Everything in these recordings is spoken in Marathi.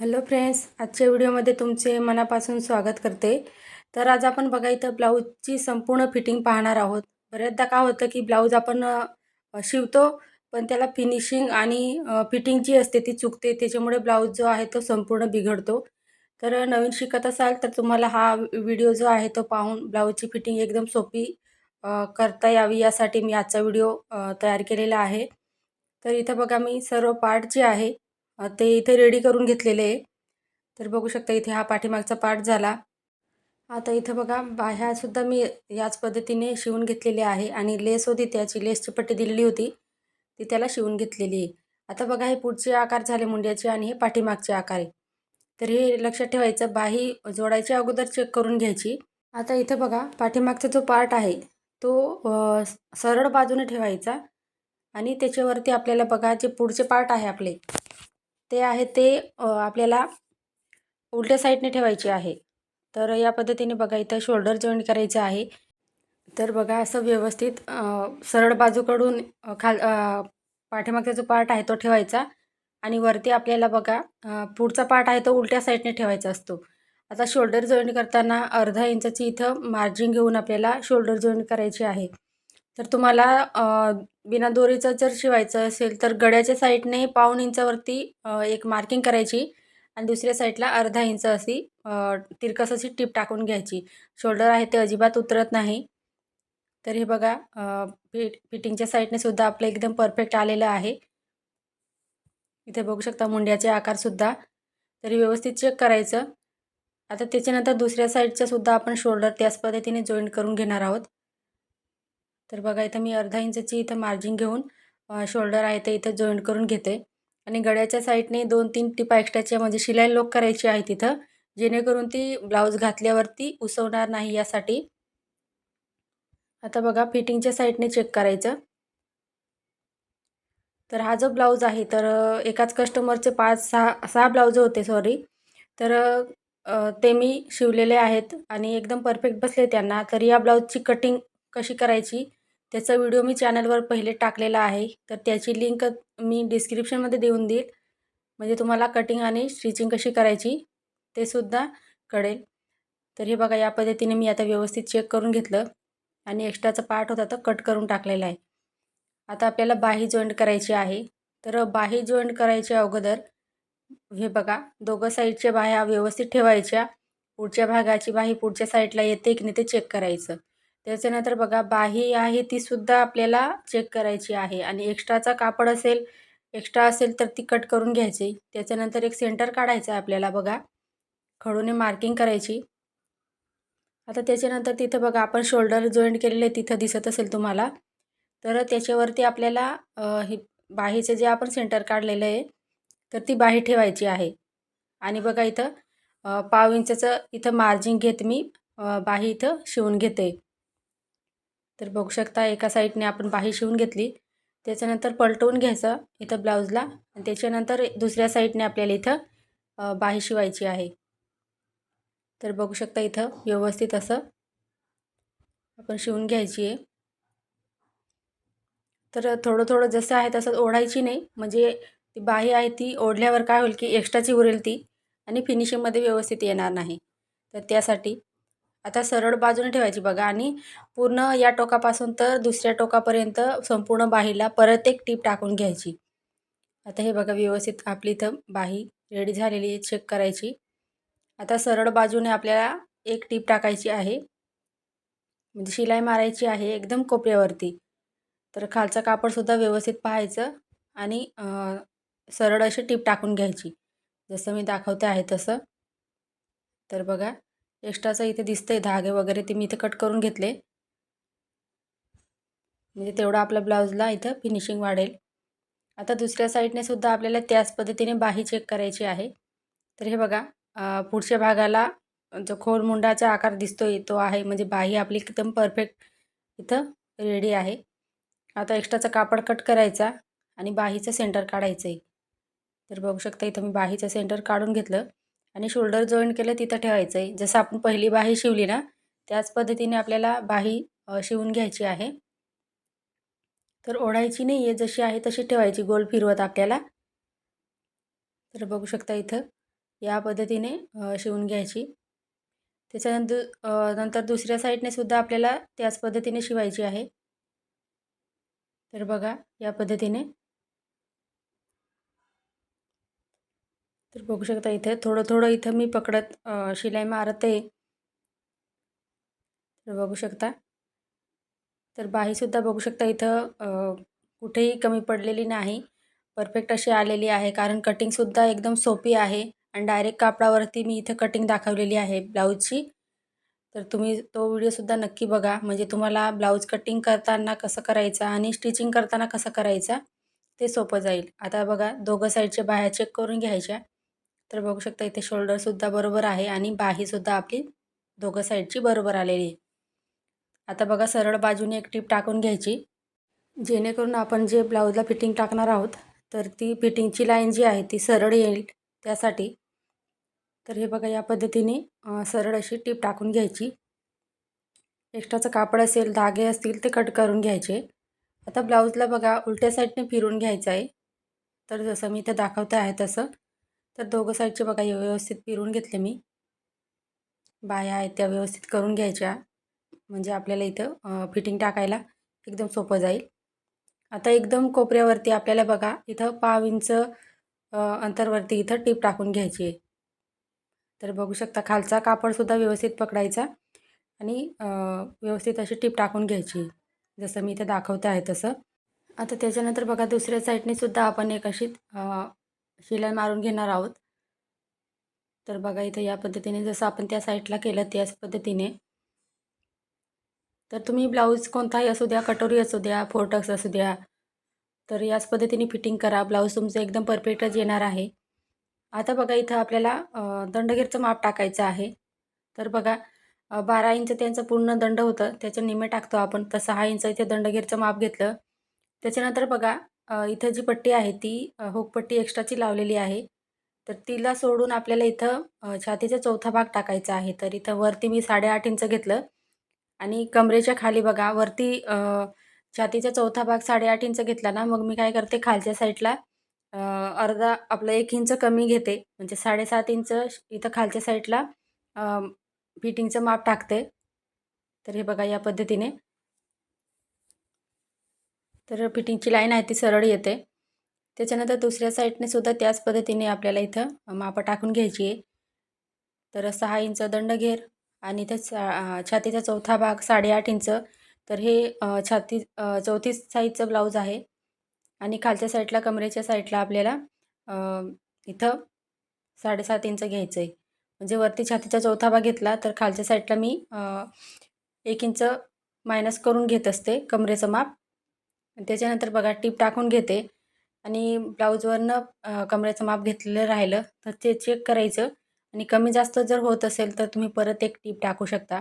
हॅलो फ्रेंड्स आजच्या व्हिडिओमध्ये तुमचे मनापासून स्वागत करते. तर आज आपण बघा इथं ब्लाऊजची संपूर्ण फिटिंग पाहणार आहोत. बऱ्याचदा काय होतं की ब्लाऊज आपण शिवतो पण त्याला फिनिशिंग आणि फिटिंग जी असते ती चुकते त्याच्यामुळे ब्लाऊज जो आहे तो संपूर्ण बिघडतो. तर नवीन शिकत असाल तर तुम्हाला हा व्हिडिओ जो आहे तो पाहून ब्लाऊजची फिटिंग एकदम सोपी करता यावी यासाठी मी आजचा व्हिडिओ तयार केलेला आहे. तर इथं बघा मी सर्व पार्ट जे आहे ते इथे रेडी करून घेतलेले आहे. तर बघू शकता इथे हा पाठीमागचा पार्ट झाला. आता इथं बघा बाह्यासुद्धा मी याच पद्धतीने शिवून घेतलेली आहे आणि लेस होती त्याची. लेसची पट्टी दिलेली होती. ती त्याला शिवून घेतलेली आहे. आता बघा हे पुढचे आकार झाले मुंड्याचे आणि हे पाठीमागचे आकार आहे. तर हे लक्षात ठेवायचं बाही जोडायच्या अगोदर चेक करून घ्यायची. आता इथं बघा पाठीमागचा जो पार्ट आहे तो सरळ बाजूने ठेवायचा. आणि त्याच्यावरती आपल्याला बघा जे पुढचे पार्ट आहे आपले ते आहे ते आपल्याला उलट्या साईडने ठेवायचे आहे. तर या पद्धतीने बघा इथं शोल्डर जॉईंट करायचं आहे. तर बघा असं व्यवस्थित सरळ बाजूकडून खाल पाठीमागचा जो पार्ट आहे तो ठेवायचा. आणि वरती आपल्याला बघा पुढचा पार्ट आहे तो उलट्या साईडने ठेवायचा असतो. आता शोल्डर जॉईंट करताना अर्धा इंचाची इथं मार्जिन घेऊन आपल्याला शोल्डर जॉईंट करायची आहे. तर तुम्हाला बिना दोरीचं जर शिवायचं असेल तर गड्याच्या साईडने पाऊण इंचावरती एक मार्किंग करायची आणि दुसऱ्या साईडला अर्धा इंच अशी तिरकस अशी टीप टाकून घ्यायची. शोल्डर आहे ते अजिबात उतरत नाही. तर हे बघा फिट फिटिंगच्या साईडने सुद्धा आपलं एकदम परफेक्ट आलेलं आहे. इथे बघू शकता मुंड्याचे आकारसुद्धा तरी व्यवस्थित चेक करायचं. आता त्याच्यानंतर दुसऱ्या साईडचं सुद्धा आपण शोल्डर त्याच पद्धतीने जॉईंट करून घेणार आहोत. तर बघा इथं मी अर्धा इंचची इथं मार्जिन घेऊन शोल्डर आहे ते इथं जॉईंट करून घेते. आणि गळ्याच्या साईडने दोन तीन टिपा एक्स्ट्राच्या म्हणजे शिलाई लोक करायची आहे तिथं जेणेकरून ती ब्लाऊज घातल्यावरती उसवणार नाही यासाठी. आता बघा फिटिंगच्या साईडने चेक करायचं. तर हा जो ब्लाऊज आहे तर एकाच कस्टमरचे पाच सहा सहा ब्लाऊज होते सॉरी तर ते मी शिवलेले आहेत आणि एकदम परफेक्ट बसले त्यांना. तर या ब्लाऊजची कटिंग कशी करायची? त्याचा व्हिडिओ मी चॅनलवर पहिले टाकलेला आहे. तर त्याची लिंक मी डिस्क्रिप्शनमध्ये देऊन देईल. म्हणजे तुम्हाला कटिंग आणि स्टिचिंग कशी करायची ते सुद्धा कळेल. तर हे बघा या पद्धतीने मी आता व्यवस्थित चेक करून घेतलं. आणि एक्स्ट्राचा पार्ट होता तो कट करून टाकलेला आहे. आता आपल्याला बाही जॉईंट करायची आहे. तर बाही जॉईंट करायच्या अगोदर हे बघा दोघं साईडच्या बाह्या व्यवस्थित ठेवायच्या. पुढच्या भागाची बाही पुढच्या साईडला येते की नाही ते चेक करायचं. त्याच्यानंतर बघा बाही आहे ती सुद्धा आपल्याला चेक करायची आहे. आणि एक्स्ट्राचा कापड असेल एक्स्ट्रा असेल तर ती कट करून घ्यायची. त्याच्यानंतर एक सेंटर काढायचं आहे आपल्याला बघा. खडूने मार्किंग करायची. आता त्याच्यानंतर तिथं बघा आपण शोल्डर जॉईंट केलेले तिथं दिसत असेल तुम्हाला. तर त्याच्यावरती आपल्याला हे बाहीचं जे आपण सेंटर काढलेलं आहे तर ती बाही ठेवायची आहे. आणि बघा इथं पाव इंचाचं इथं मार्जिन घेत मी बाही इथं शिवून घेते. तर बघू शकता एका साईडने आपण बाही शिवून घेतली. त्याच्यानंतर पलटवून घ्यायचं इथं ब्लाऊजला. आणि त्याच्यानंतर दुसऱ्या साईडने आपल्याला इथं बाही शिवायची आहे. तर बघू शकता इथं व्यवस्थित असं आपण शिवून घ्यायची आहे. तर थोडं थोडं जसं आहे तसं ओढायची नाही. म्हणजे ती बाही आहे ती ओढल्यावर काय होईल की एक्स्ट्राची उरेल ती आणि फिनिशिंगमध्ये व्यवस्थित येणार नाही. तर त्यासाठी आता सरळ बाजूने ठेवायची बघा आणि पूर्ण या टोकापासून तर दुसऱ्या टोकापर्यंत संपूर्ण बाहीला परत एक टीप टाकून घ्यायची. आता हे बघा व्यवस्थित आपली इथं बाही रेडी झालेली आहे चेक करायची. आता सरळ बाजूने आपल्याला एक टीप टाकायची आहे. म्हणजे शिलाई मारायची आहे एकदम कोपऱ्यावरती. तर खालचं कापडसुद्धा व्यवस्थित पाहायचं आणि सरळ अशी टीप टाकून घ्यायची. जसं मी दाखवते आहे तसं. तर बघा एक्स्ट्राचं इथे दिसतंय धागे वगैरे ते मी इथे कट करून घेतले. म्हणजे तेवढं आपल्या ब्लाऊजला इथं फिनिशिंग वाढेल. आता दुसऱ्या साईडने सुद्धा आपल्याला त्याच पद्धतीने बाही चेक करायची आहे. तर हे बघा पुढच्या भागाला जो खोल मुंडाचा आकार दिसतोय तो आहे. म्हणजे बाही आपली एकदम परफेक्ट इथं रेडी आहे. आता एक्स्ट्राचा कापड कट करायचा आणि बाहीचं सेंटर काढायचं आहे तर बघू शकता इथं मी बाहीचं सेंटर काढून घेतलं. आणि शोल्डर जॉईंट केलं तिथं ठेवायचं आहे जसं आपण पहिली बाही शिवली ना त्याच पद्धतीने आपल्याला बाही शिवून घ्यायची आहे. तर ओढायची नाही आहे जशी आहे तशी ठेवायची गोल फिरवत आपल्याला. तर बघू शकता इथं या पद्धतीने शिवून घ्यायची. त्याच्यानंतर नंतर दुसऱ्या साईडने सुद्धा आपल्याला त्याच पद्धतीने शिवायची आहे. तर बघा या पद्धतीने. तर बघू शकता इथे थोडं थोडं इथं मी पकडत शिलाई मारते. तर बघू शकता. तर बाहीसुद्धा बघू शकता इथं कुठेही कमी पडलेली नाही. परफेक्ट अशी आलेली आहे कारण कटिंगसुद्धा एकदम सोपी आहे आणि डायरेक्ट कापडावरती मी इथं कटिंग दाखवलेली आहे ब्लाऊजची तर तुम्ही तो व्हिडिओसुद्धा नक्की बघा. म्हणजे तुम्हाला ब्लाऊज कटिंग करताना कसं करायचं आणि स्टिचिंग करताना कसं करायचं ते सोपं जाईल. आता बघा दोघं साईडच्या बाह्या चेक करून घ्यायच्या. तर बघू शकता इथे शोल्डरसुद्धा बरोबर आहे आणि बाहीसुद्धा आपली दोघं साईडची बरोबर आलेली आहे. आता बघा सरळ बाजूने एक टीप टाकून घ्यायची. जेणेकरून आपण जे ब्लाऊजला फिटिंग टाकणार आहोत तर ती फिटिंगची लाईन जी आहे ती सरळ येईल त्यासाठी. तर हे बघा या पद्धतीने सरळ अशी टीप टाकून घ्यायची. एक्स्ट्राचं कापड असेल धागे असतील ते कट करून घ्यायचे. आता ब्लाऊजला बघा उलट्या साईडने फिरून घ्यायचं आहे. तर जसं मी इथं दाखवते आहे तसं. तर दोघं साईडचे बघा व्यवस्थित फिरून घेतले मी. बाया आहेत त्या व्यवस्थित करून घ्यायच्या. म्हणजे आपल्याला इथं फिटिंग टाकायला एकदम सोपं जाईल. आता एकदम कोपऱ्यावरती आपल्याला बघा इथं पाव इंच अंतरवरती इथं टीप टाकून घ्यायची आहे. तर बघू शकता खालचा कापडसुद्धा व्यवस्थित पकडायचा आणि व्यवस्थित अशी टीप टाकून घ्यायची. जसं मी इथं दाखवते आहे तसं. आता त्याच्यानंतर बघा दुसऱ्या साईडने सुद्धा आपण एक अशी शिलाई मारून घेणार आहोत. तर बघा इथं या पद्धतीने जसं आपण त्या साईडला केलं त्याच पद्धतीने. तर तुम्ही ब्लाऊज कोणताही असू द्या कटोरी असू द्या फोर्टक्स असू द्या तर याच पद्धतीने फिटिंग करा. ब्लाऊज तुमचं एकदम परफेक्टच येणार आहे. आता बघा इथं आपल्याला दंडगीरचं माप टाकायचं आहे. तर बघा बारा इंच त्यांचं पूर्ण दंड होतं. त्याच्या निमे टाकतो आपण. तर सहा इंच इथे दंडगीरचं माप घेतलं. त्याच्यानंतर बघा इथं जी पट्टी आहे ती हुकपट्टी एक्स्ट्राची लावलेली आहे. तर तिला सोडून आपल्याला इथं छातीचा चौथा भाग टाकायचा आहे. तर इथं वरती मी साडेआठ इंच घेतलं. आणि कमरेच्या खाली बघा वरती छातीचा चौथा भाग साडेआठ इंच घेतला ना मग मी काय करते खालच्या साईडला अर्धा आपलं एक इंच कमी घेते. म्हणजे साडेसात इंच इथं खालच्या साईडला फिटिंगचं माप टाकते. तर हे बघा या पद्धतीने. तर फिटिंगची लाईन आहे ती सरळ येते. त्याच्यानंतर दुसऱ्या साईडने सुद्धा त्याच पद्धतीने आपल्याला इथं मापं टाकून घ्यायची आहे. तर सहा इंच दंड घेर आणि इथं सा छातीचा चौथा भाग साडेआठ इंच. तर हे छाती चौतीस साईजचं ब्लाऊज आहे. आणि खालच्या साईडला कमरेच्या साईडला आपल्याला इथं साडेसात इंच घ्यायचं आहे. म्हणजे वरती छातीचा चौथा भाग घेतला तर खालच्या साईडला मी एक इंच मायनस करून घेत असते कमरेचं माप. त्याच्यानंतर बघा टीप टाकून घेते. आणि ब्लाऊजवरनं कमरेचं माप घेतलेलं राहिलं तर ते चेक करायचं. आणि कमी जास्त जर होत असेल तर तुम्ही परत एक टीप टाकू शकता.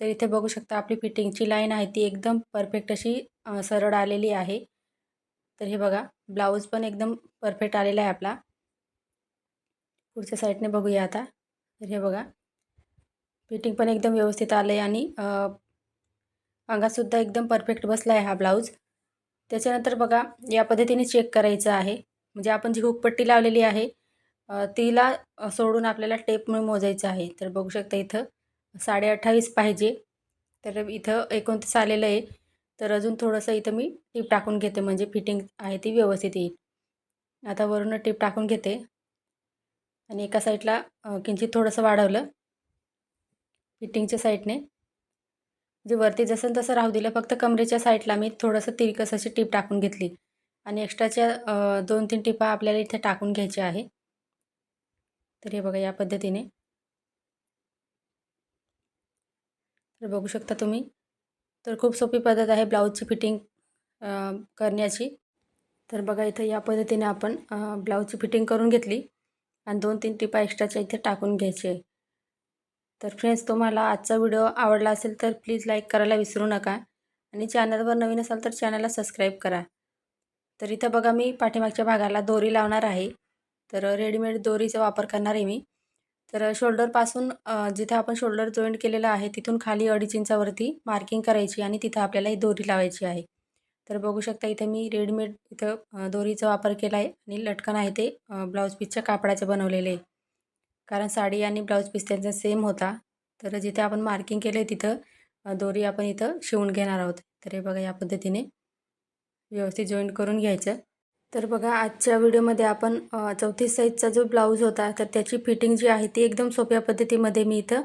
तर इथे बघू शकता आपली फिटिंगची लाईन आहे ती एकदम परफेक्ट अशी सरळ आलेली आहे. तर हे बघा ब्लाऊज पण एकदम परफेक्ट आलेला आहे आपला. पुढच्या साईडने बघूया आता. तर हे बघा फिटिंग पण एकदम व्यवस्थित आलं आहे आणि अंगातसुद्धा एकदम परफेक्ट बसला आहे हा ब्लाऊज. त्याच्यानंतर बघा या पद्धतीने चेक करायचं आहे. म्हणजे आपण जी हुकपट्टी लावलेली आहे तिला सोडून आपल्याला टेपमुळे मोजायचं आहे. तर बघू शकता इथं साडे अठ्ठावीस पाहिजे. तर इथं एकोणतीस आलेलं आहे. तर अजून थोडंसं इथं मी टीप टाकून घेते. म्हणजे फिटिंग आहे ती व्यवस्थित येईल. आता वरून टीप टाकून घेते. आणि एका साईडला किंचित थोडंसं वाढवलं फिटिंगच्या साईडने जे वरती जसं तसं राहू दिलं फक्त कमरेच्या साईडला मी थोडंसं तिरकस अशी टीप टाकून घेतली. आणि एक्स्ट्राच्या दोन तीन टिपा आपल्याला इथे टाकून घ्यायच्या आहे. तर हे बघा या पद्धतीने. तर बघू शकता तुम्ही. तर खूप सोपी पद्धत आहे ब्लाऊजची फिटिंग करण्याची. तर बघा इथं या पद्धतीने आपण ब्लाऊजची फिटिंग करून घेतली. आणि दोन तीन टिपा एक्स्ट्राच्या इथे टाकून घ्यायची. आहे तर फ्रेंड्स तुम्हाला आजचा व्हिडिओ आवडला असेल तर प्लीज लाईक करायला विसरू नका. आणि चॅनलवर नवीन असाल तर चॅनलला सबस्क्राईब करा. तर इथं बघा मी पाठीमागच्या भागाला दोरी लावणार आहे. तर रेडीमेड दोरीचा वापर करणार आहे मी. तर शोल्डरपासून जिथं आपण शोल्डर जॉईंट केलेलं आहे तिथून खाली अडीच इंचावरती मार्किंग करायची आणि तिथं आपल्याला ही दोरी लावायची आहे. तर बघू शकता इथं मी रेडीमेड इथं दोरीचा वापर केला आहे आणि लटकन आहे ते ब्लाऊज पीसच्या कापडाचे बनवलेले आहे. कारण साडी आणि ब्लाऊज पीस त्यांचा सेम होता. तर जिथे आपण मार्किंग केलं आहे तिथं दोरी आपण इथं शिवून घेणार आहोत. तर हे बघा या पद्धतीने व्यवस्थित जॉईंट करून घ्यायचं. तर बघा आजच्या व्हिडिओमध्ये आपण चौथी चौतीस साईजचा जो ब्लाऊज होता तर त्याची फिटिंग जी आहे ती एकदम सोप्या पद्धतीमध्ये मी इथं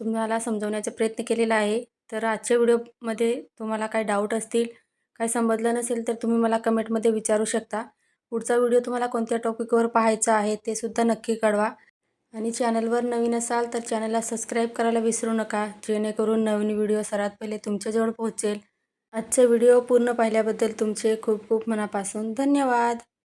तुम्हाला समजवण्याचा प्रयत्न केलेला आहे. तर आजच्या व्हिडिओमध्ये तुम्हाला काय डाऊट असतील काय समजलं नसेल तर तुम्ही मला कमेंटमध्ये विचारू शकता. पुढचा व्हिडिओ तुम्हाला कोणत्या टॉपिकवर पाहायचा आहे ते सुद्धा नक्की कळवा. आणि चॅनलवर नवीन असाल तर चॅनलला सबस्क्राईब करायला विसरू नका जेणेकरून नवीन व्हिडिओ सर्वात पहिले तुमच्याजवळ पोहोचेल. आजचा व्हिडिओ पूर्ण पाहिल्याबद्दल तुमचे खूप खूप मनापासून धन्यवाद.